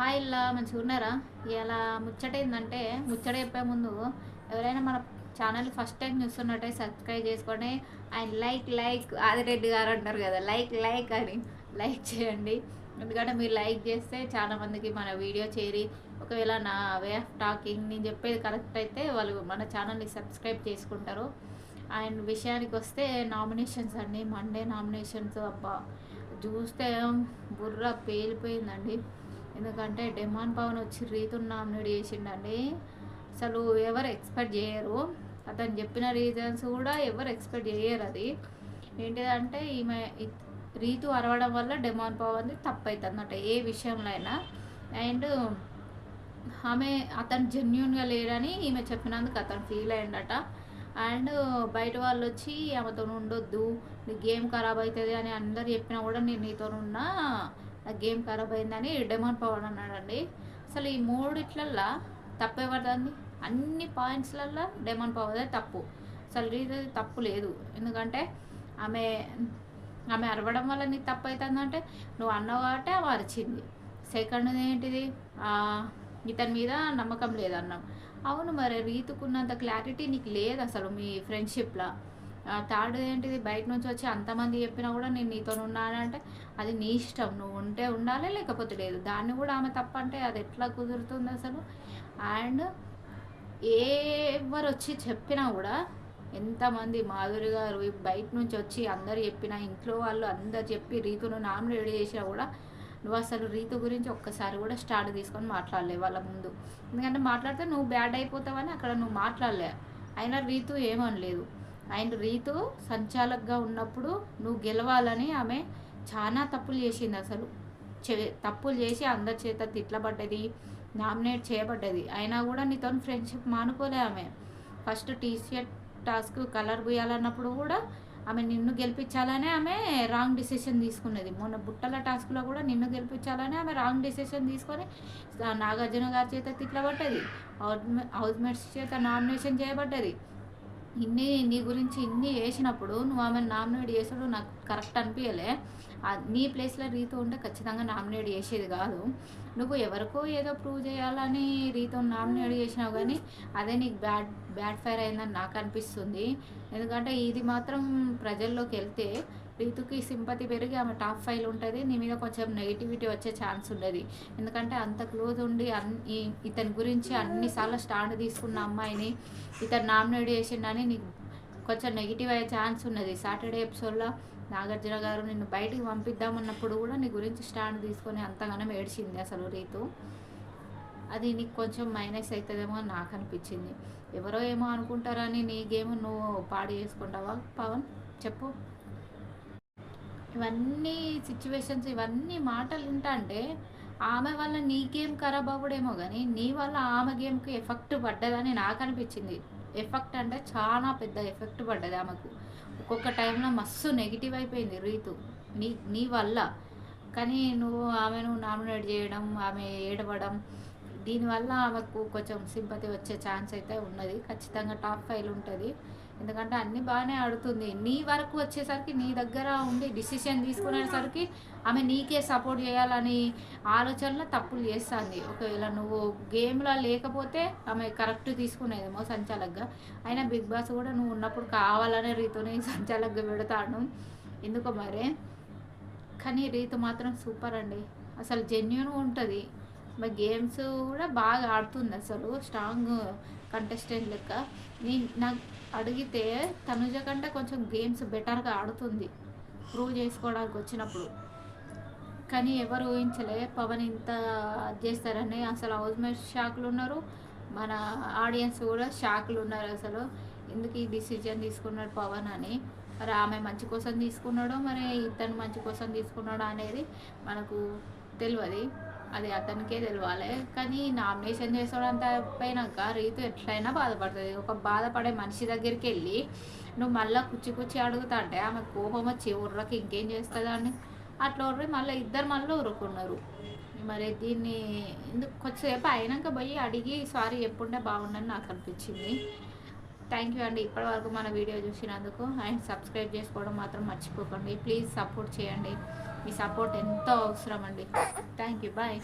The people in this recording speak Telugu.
హాయ్ ఇలా మంచిగా ఉన్నారా? ఇలా ముచ్చట ఏంటంటే ముచ్చట చెప్పే ముందు ఎవరైనా మన ఛానల్ ఫస్ట్ టైం చూస్తున్నట్టే సబ్స్క్రైబ్ చేసుకోండి అండ్ లైక్ లైక్ ఆదిరెడ్డి గారు అంటారు కదా లైక్ లైక్ అని లైక్ చేయండి. ఎందుకంటే మీరు లైక్ చేస్తే చాలామందికి మన వీడియో చేరి ఒకవేళ నా వే ఆఫ్ టాకింగ్ నేను చెప్పేది కరెక్ట్ అయితే వాళ్ళు మన ఛానల్ని సబ్స్క్రైబ్ చేసుకుంటారు. అండ్ విషయానికి వస్తే నామినేషన్స్ అండి మండే నామినేషన్స్ అబ్బా చూస్తే బుర్ర పేలిపోయిందండి. ఎందుకంటే డెమాన్ పవన్ వచ్చి రీతుని నామినేట్ చేసిండండి. అసలు ఎవరు ఎక్స్పెక్ట్ చేయరు. అతను చెప్పిన రీజన్స్ కూడా ఎవరు ఎక్స్పెక్ట్ చేయరు అది. ఏంటిదంటే ఈమె రీతు అరవడం వల్ల డెమాన్ పవన్ది తప్పు అవుతుంది అన్నమాట ఏ విషయంలో అయినా అండ్ ఆమె అతను జెన్యున్గా లేడని ఈమె చెప్పినందుకు అతను ఫీల్ అయ్యిండట అండ్ బయట వాళ్ళు వచ్చి ఆమెతో ఉండొద్దు గేమ్ ఖరాబ్ అవుతుంది అని అందరు చెప్పినా కూడా నేను నీతో ఉన్నా గేమ్ ఖరాబ్ అయిందని డెమోన్ పవన్ అన్నాడండి. అసలు ఈ మూడిట్లల్లా తప్పు ఎవరిదండి అన్ని పాయింట్స్లల్లో డెమోన్ పవర్దే తప్పు. అసలు రీతి తప్పు లేదు. ఎందుకంటే ఆమె ఆమె అరవడం వల్ల నీకు తప్పు అవుతుందంటే నువ్వు అన్నావు కాబట్టి ఆమె అరిచింది. సెకండ్ ఏంటిది? ఇతని మీద నమ్మకం లేదన్నాం అవును మరి రీతుకున్నంత క్లారిటీ నీకు లేదు అసలు మీ ఫ్రెండ్షిప్లో. థర్డ్ ఏంటిది? బయట నుంచి వచ్చి అంతమంది చెప్పినా కూడా నేను నీతో ఉన్నానంటే అది నీ ఇష్టం. నువ్వు ఉంటే ఉండాలి లేకపోతే లేదు. దాన్ని కూడా ఆమె తప్పంటే అది ఎట్లా కుదురుతుంది అసలు? అండ్ ఎవరు వచ్చి చెప్పినా కూడా ఎంతమంది మాధురి గారు బయట నుంచి వచ్చి అందరు చెప్పినా ఇంట్లో వాళ్ళు అందరు చెప్పి రీతును నామినేట్ చేసినా కూడా నువ్వు అసలు రీతు గురించి ఒక్కసారి కూడా స్టార్ట్ తీసుకొని మాట్లాడలే వాళ్ళ ముందు. ఎందుకంటే మాట్లాడితే నువ్వు బ్యాడ్ అయిపోతావని అక్కడ నువ్వు మాట్లాడలే. అయినా రీతు ఏమనలేదు. అండ్ రీతు సంచాలకుగా ఉన్నప్పుడు నువ్వు గెలవాలని ఆమె చాలా తప్పులు చేసింది అసలు. చే తప్పులు చేసి అందరి చేత తిట్లబడ్డది నామినేట్ చేయబడ్డది. అయినా కూడా నీతో ఫ్రెండ్షిప్ మానుకోలే ఆమె. ఫస్ట్ టీషర్ట్ టాస్క్ కలర్ పోయాలన్నప్పుడు కూడా ఆమె నిన్ను గెలిపించాలనే ఆమె రాంగ్ డిసిషన్ తీసుకున్నది. మొన్న బుట్టల టాస్క్లో కూడా నిన్ను గెలిపించాలని ఆమె రాంగ్ డిసిషన్ తీసుకొని నాగార్జున గారి చేత తిట్లబడ్డది. హౌస్ మేట్స్ చేత నామినేషన్ చేయబడ్డది. ఇన్ని నీ గురించి ఇన్ని చేసినప్పుడు నువ్వు ఆమెను నామినేట్ చేసాడు నాకు కరెక్ట్ అనిపించలే నీ ప్లేస్లో రీతో ఉంటే ఖచ్చితంగా నామినేట్ చేసేది కాదు. నువ్వు ఎవరికో ఏదో ప్రూవ్ చేయాలని రీతో నామినేట్ చేసినావు కానీ అదే నీకు బ్యాడ్ బ్యాడ్ ఫైర్ అయిందని నాకు అనిపిస్తుంది. ఎందుకంటే ఇది మాత్రం ప్రజల్లోకి వెళ్తే రీతుకి సింపతి పెరిగి ఆమె టాప్ ఫైల్ ఉంటుంది. నీ మీద కొంచెం నెగిటివిటీ వచ్చే ఛాన్స్ ఉండదు. ఎందుకంటే అంత క్లోజ్ ఉండి అన్ ఇతని గురించి అన్నిసార్లు స్టాండ్ తీసుకున్న అమ్మాయిని ఇతను నామినేట్ చేసిండని నీకు కొంచెం నెగిటివ్ అయ్యే ఛాన్స్ ఉన్నది. సాటర్డే ఎపిసోడ్లో నాగార్జున గారు నిన్ను బయటికి పంపిద్దామన్నప్పుడు కూడా నీ గురించి స్టాండ్ తీసుకొని అంతగానం ఏడ్చింది అసలు రీతు. అది నీకు కొంచెం మైనస్ అవుతుందేమో అని నాకు అనిపించింది. ఎవరో ఏమో అనుకుంటారని నీ గేమ్ నువ్వు పాడు చేసుకుంటావా పవన్? చెప్పు. ఇవన్నీ సిచ్యువేషన్స్ ఇవన్నీ మాటలు వింటాంటే ఆమె వల్ల నీ గేమ్ ఖరాబ్ అవ్వడేమో కానీ నీ వల్ల ఆమె గేమ్కి ఎఫెక్ట్ పడ్డదని నాకు అనిపించింది. ఎఫెక్ట్ అంటే చాలా పెద్ద ఎఫెక్ట్ పడ్డది ఆమెకు. ఒక్కొక్క టైంలో మస్తు నెగిటివ్ అయిపోయింది రీతు. నీ నీ వల్ల. కానీ నువ్వు ఆమెను నామినేట్ చేయడం ఆమె ఏడవడం దీనివల్ల ఆమెకు కొంచెం సింపతి వచ్చే ఛాన్స్ అయితే ఉన్నది. ఖచ్చితంగా టాప్ ఫైవ్ ఉంటుంది. ఎందుకంటే అన్నీ బాగానే ఆడుతుంది. నీ వరకు వచ్చేసరికి నీ దగ్గర ఉండి డిసిషన్ తీసుకునేసరికి ఆమె నీకే సపోర్ట్ చేయాలని ఆలోచనలో తప్పులు చేస్తుంది. ఒకవేళ నువ్వు గేమ్లో లేకపోతే ఆమె కరెక్ట్ తీసుకునేదేమో సంచాలకగా అయినా బిగ్ బాస్ కూడా నువ్వు ఉన్నప్పుడు కావాలనే రీతోనే సంచాలకగా పెడతాను ఎందుకో మరి? కానీ రీతు మాత్రం సూపర్ అండి. అసలు జెన్యున్గా ఉంటుంది. మరి గేమ్స్ కూడా బాగా ఆడుతుంది అసలు. స్ట్రాంగ్ కంటెస్టెంట్ లెక్క. నేను నాకు అడిగితే తనుజ కంటే కొంచెం గేమ్స్ బెటర్గా ఆడుతుంది. ప్రూవ్ చేసుకోవడానికి వచ్చినప్పుడు. కానీ ఎవరు ఊహించలే పవన్ ఇంత అది చేస్తారని. అసలు హౌస్ మేట్స్ షాక్లు ఉన్నారు. మన ఆడియన్స్ కూడా షాక్లు ఉన్నారు అసలు. ఎందుకు ఈ డిసిజన్ తీసుకున్నాడు పవన్ అని? మరి ఆమె మంచి కోసం తీసుకున్నాడో మరి ఇతను మంచి కోసం తీసుకున్నాడో అనేది మనకు తెలియదు. అది అతనికే తెలియాలి కానీ నామినేషన్ చేసేవాడంత పోయినాక రీతు ఎట్లయినా బాధపడుతుంది. ఒక బాధపడే మనిషి దగ్గరికి వెళ్ళి నువ్వు మళ్ళీ కుచ్చి కుచ్చి అడుగుతా అంటే ఆమె కోపం వచ్చి ఉర్రకి ఇంకేం చేస్తుందని అట్లా ఉర్రి మళ్ళీ ఇద్దరు మళ్ళీ ఉరుకున్నారు మరి దీన్ని ఎందుకు కొద్దిసేపు అయినాక పోయి అడిగి సారీ చెప్పుంటే బాగుండని నాకు అనిపించింది. థ్యాంక్ యూ అండి. ఇప్పటివరకు మన వీడియో చూసినందుకు అండ్ సబ్స్క్రైబ్ చేసుకోవడం మాత్రం మర్చిపోకండి. ప్లీజ్ సపోర్ట్ చేయండి. మీ సపోర్ట్ ఎంతో అవసరం అండి. Thank you bye